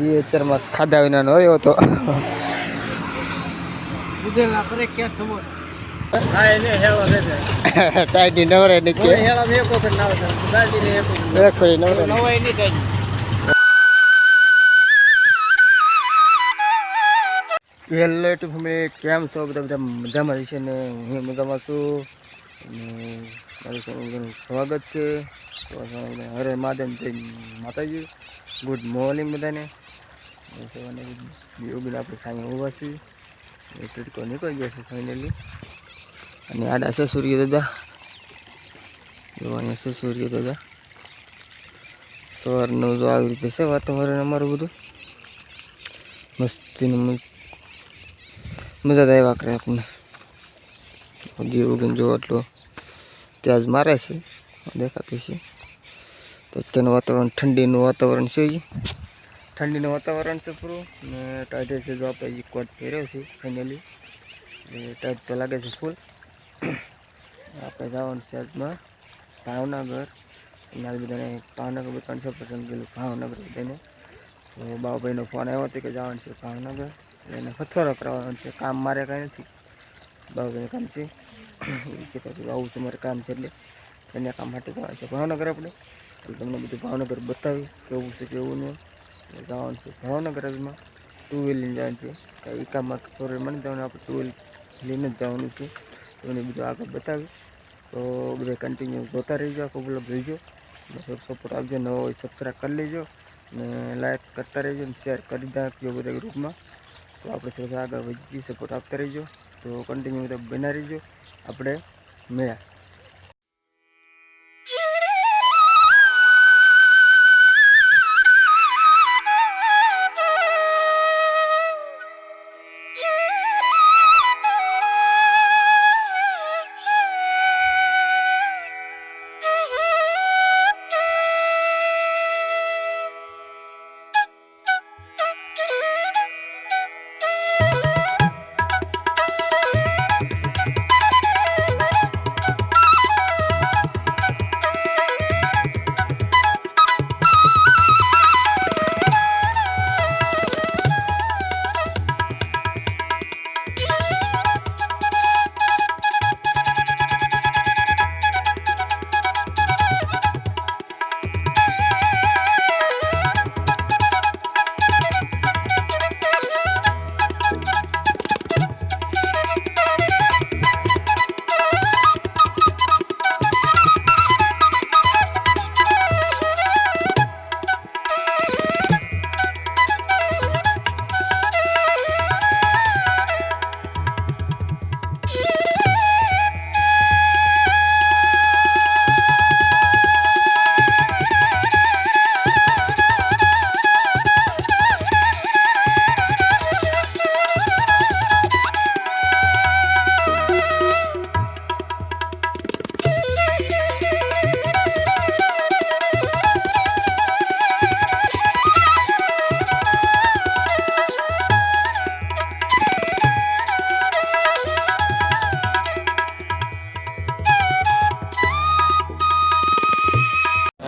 એ અત્યારમાં ખાધા વિનાનો આવ્યો હતો છે? ટાઈટી નવરે નીકળે છે નવરે હેલો ટુ ફેમિલી કેમ છો? બધા બધા મજામાં રહેશે ને? હું મજામાં છું. અને મારું સ્વાગત છે. હરે મહાદેવ જય માતાજી. ગુડ મોર્નિંગ બધાને. અને યોગીને આપણે સામે ઊભા છીએ. એ તડકો નીકળી ગયો છે ફાઇનલી અને આડા છે સૂર્ય દાદા. જો અહીંયા છે સૂર્ય દાદા. સવારનું જો આવી રીતે છે વાતાવરણ અમારું બધું. મસ્તીનું મસ્ત મજા તો આવ્યા કરે આપણને. દીવ ઉગીને જો એટલો ત્યાં જ મારે છે. દેખાતું છે. તો અત્યારનું વાતાવરણ ઠંડીનું વાતાવરણ છે ઠંડીનું વાતાવરણ છે પૂરું ને ટાઈટે છે જો આપણે કોટ પહેર્યો છે ફાઇનલી ટાઈટ તો લાગે છે ફૂલ આપણે જવાનું છે આજમાં ભાવનગર. અને આ બધાને ભાવનગર બતાવવાનું છે પસંદ કરેલું ભાવનગર બધાને. તો બાબાભાઈનો ફોન આવ્યો હતો કે જવાનું છે ભાવનગર. એને હથવારો કરાવવાનો છે, કામ મારે કાંઈ નથી. બાબાભાઈને કામ છે. એ કહેતા હતું આવું છે મારે કામ છે એટલે એને કામ માટે જવાનું છે ભાવનગર આપણે. એટલે તમને બધું ભાવનગર બતાવી, કેવું છે, કેવું નહીં. જવાનું છે. ભાવનગર હજુમાં ટુ વ્હીલ લઈને જવાનું છે. એકામાં ફોર મને જવાનું, આપણે ટુ વ્હીલ લઈને જ જવાનું છે. એને બધું આગળ બતાવી તો બધા કન્ટિન્યુ જોતા રહીજો, આખો બ્લોગ જોઈજો સપોર્ટ આપજો, નવો હોય સબસ્ક્રાઈબ કરી લેજો. ને લાઈક કરતા રહેજો ને શેર કરી નાખજો બધા ગ્રુપમાં તો આપણે થોડા આગળ વધી સપોર્ટ આપતા રહીજો. તો કન્ટિન્યુ બધા બનાવી રહીજો. આપણે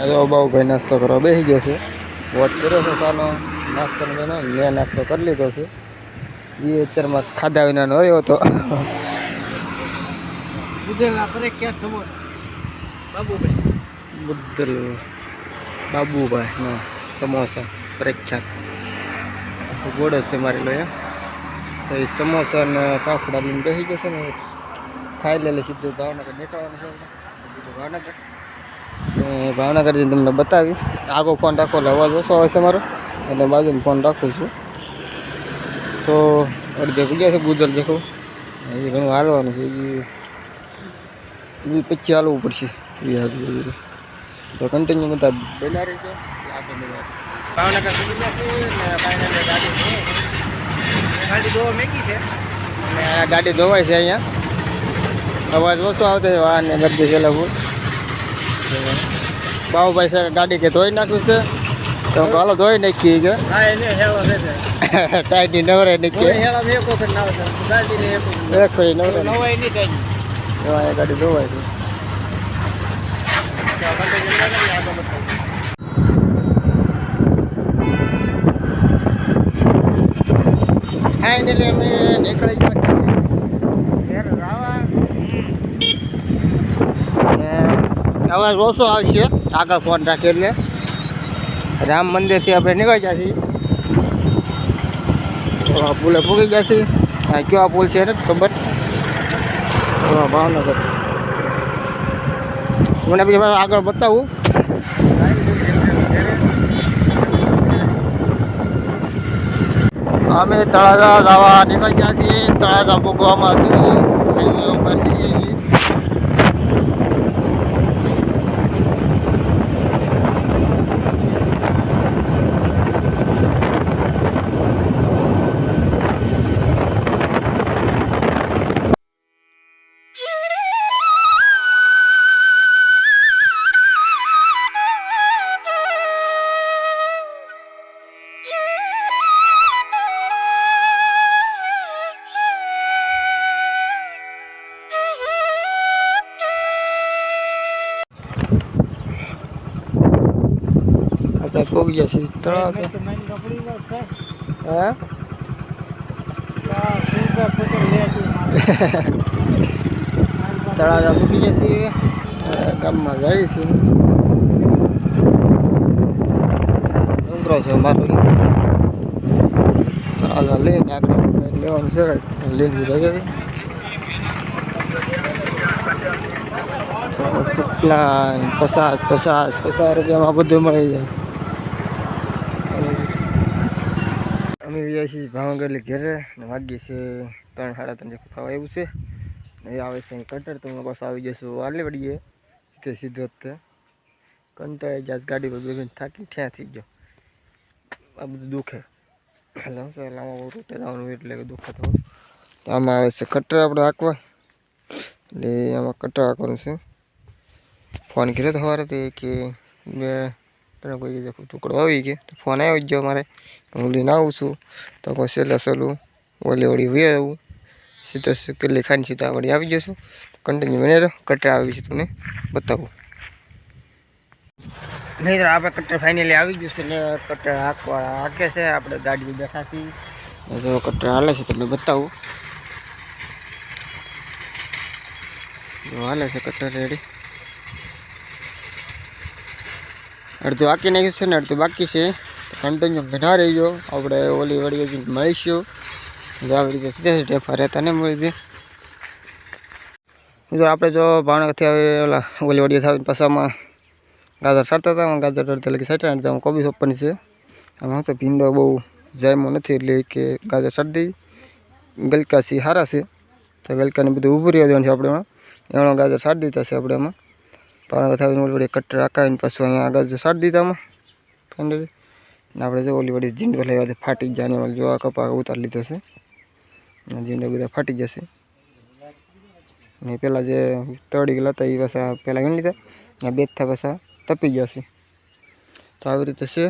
મળ્યા બહુ ભાઈ નાસ્તો કરવા બેસી ગયો છે. વોટ કર્યો છે સાનો? નાસ્તો બેનો મેં નાસ્તો કરી લીધો છે. એ અત્યારમાં ખાધા વિનાનો હોય તો ઉધેલા પરે ક્યાં બાબુભાઈ. બુદ્ધલ બાબુભાઈ સમોસા પ્રખ્યાત. ગોળો છે મારેલો એ તો એ સમોસા ને ફાફડા લઈને બેસી જશે ને ખાઈ લે સીધું ભાવનગર. નીકળવાનું છે ભાવનગર. ને ભાવનગર જઈને તમને બતાવી. આગો ફોન રાખો એટલે અવાજ ઓછો હોય છે મારો. એટલે બાજુમાં ફોન રાખું છું. તો અડધે ગયા છે ગુજર દેખો એ ઘણું હાલવાનું છે. એ પછી હાલવું પડશે. એ આજુબાજુ તો કન્ટિન્યુ બધા બના ભાવનગર છે ને ગાડી અને ધોવાય છે અહીંયા. અવાજ ઓછો આવતો છે. વાહન ને છે લગભગ. બાબુભાઈ સાહેબ ગાડી કે ધોઈ નાખ્યું છે. તો હાલો ધોઈ નાખીએ કે. ટાઈટની નવરે નીકળે એક વખત નવરે ગાડી ધોવાય છે ફાઇનલી અમે નીકળી ગયા છીએ ઘેર રાવા ને અવાજ ઓછો આવશે. આગળ ફોન રાખી એટલે. રામ મંદિરથી આપણે નીકળી આ પુલે ગયા છીએ. આ કેવા પુલ છે નથી ખબર. ભાવનગર. મને પછી આગળ બતાવું. અમે તળાજા જવા નીકળી ગયા છીએ. તળાજા ભોગવામાં છીએ આપણે પોગી જશે તળાજા હા? તળાજા મૂકી જશે ગામમાં જઈએ છીએ. ડુંગરો છે મારો તળાવ લઈને આગળ. લેવાનું છે, લઈને રહી શુક્લા પચાસ પચાસ પચાસ રૂપિયામાં બધું મળી જાય. અમે વ્યા છીએ ભાવનગર ઘેરે અને વાગીએ છે ત્રણ, સાડા ત્રણ જેટલું થવા એવું છે. ને આવે છે કટર તો બસ આવી જઈશું આટલી વળીએ સીધે સીધો જ કંટાળી જાય ગાડી પર બેસીને થાકી ઠ્યાં થઈ ગયો. આ બધું દુખે. એટલે ચાલ આમાં રૂટે જવાનું એટલે દુખે તો આમાં આવે છે કટર આપણે હાંકવા. એટલે આમાં કટર હાંકવાનું છે. ફોન કર્યો તો સવારે તે કે બે તને કોઈ કીધું ટુકડો આવી ગયો. તો ફોન આવ્યો જ ગયો મારે. હું લઈને આવું છું. તો પછી સહેલા સહેલું ઓલી વળી વી આવું. સીધો કેટલી ખાઈને સીધા વળી આવી જશું. કન્ટિન્યુ બને રહો કટર આવી છે તમને બતાવું. નહીં આપણે કટર ફાઇનલી આવી ગયું છે એટલે કટર હાંકવા હાંકે છે. આપણે ગાડી બેઠા છીએ. ને જો કટર હાલે છે તમને બતાવું. જો હાલે છે કટર રેડી અડધું આંકી નાખ્યું છે ને અડધું બાકી છે. કન્ટિન્યુ ઘણા રહીજો. આપણે ઓલી વળી હજી મળીશું. જો આવી રીતે સીધા સીધે ફરે મળી દે જો આપણે જો ભાવનગરથી આવે ઓલા ઓલી વડી આવીને પસામાં ગાજર ફરતા હતા. ગાજર અડધા લગી સાઈઠ અડધા કોબી સોપવાની છે. આમાં તો ભીંડો બહુ જાયમો નથી એટલે કે ગાજર સારી દઈ ગલકાસી હારા છે. તો ગલકાને બધું ઊભું રહેવા દેવાનું છે આપણે એમાં. એમાં ગાજર સારી દીધા છે આપણે એમાં. પાણી આવીને ઓલી વળી કટર આકાવીને પાછું અહીંયા આગળ સારી દીધા આમાં ફાઇનલી આપણે જો ઓલી વળી જીંડો લેવા દે ફાટી જ જાને વાળી જો આ કપા ઉતારી લીધો છે. જીંડો બધા ફાટી જશે ને પેલા જે તળી ગયેલા હતા, એ પાછા પહેલાં વીણી લીધા. ને બે થા પાછા તપી જશે તો આવી રીતે છે.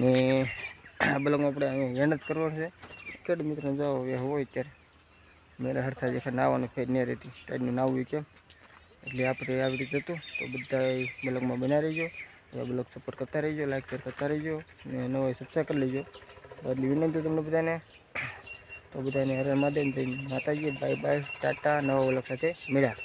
ને આ બલંગ આપણે મહેનત કરવાનું છે. કેડ મિત્ર જાઓ હોય ત્યારે. મેરા હરથા જે નાવાનું ફેર નહીં રહેતી. ટાઈડનું નાવું કેમ? એટલે આપણે આવી રીતે હતું તો બધા બ્લોગમાં બના રહીજો. બધા બ્લોગ સપોર્ટ કરતા રહીજો લાઇક શેર કરતા રહીજો, ને નવો સબસ્ક્રાઈબ કરી લેજો. એટલી વિનંતી તમને બધાને. તો બધાને હરે મહાદેવ માતાજી બાય બાય ટાટા, નવા બ્લોગ સાથે મળ્યા.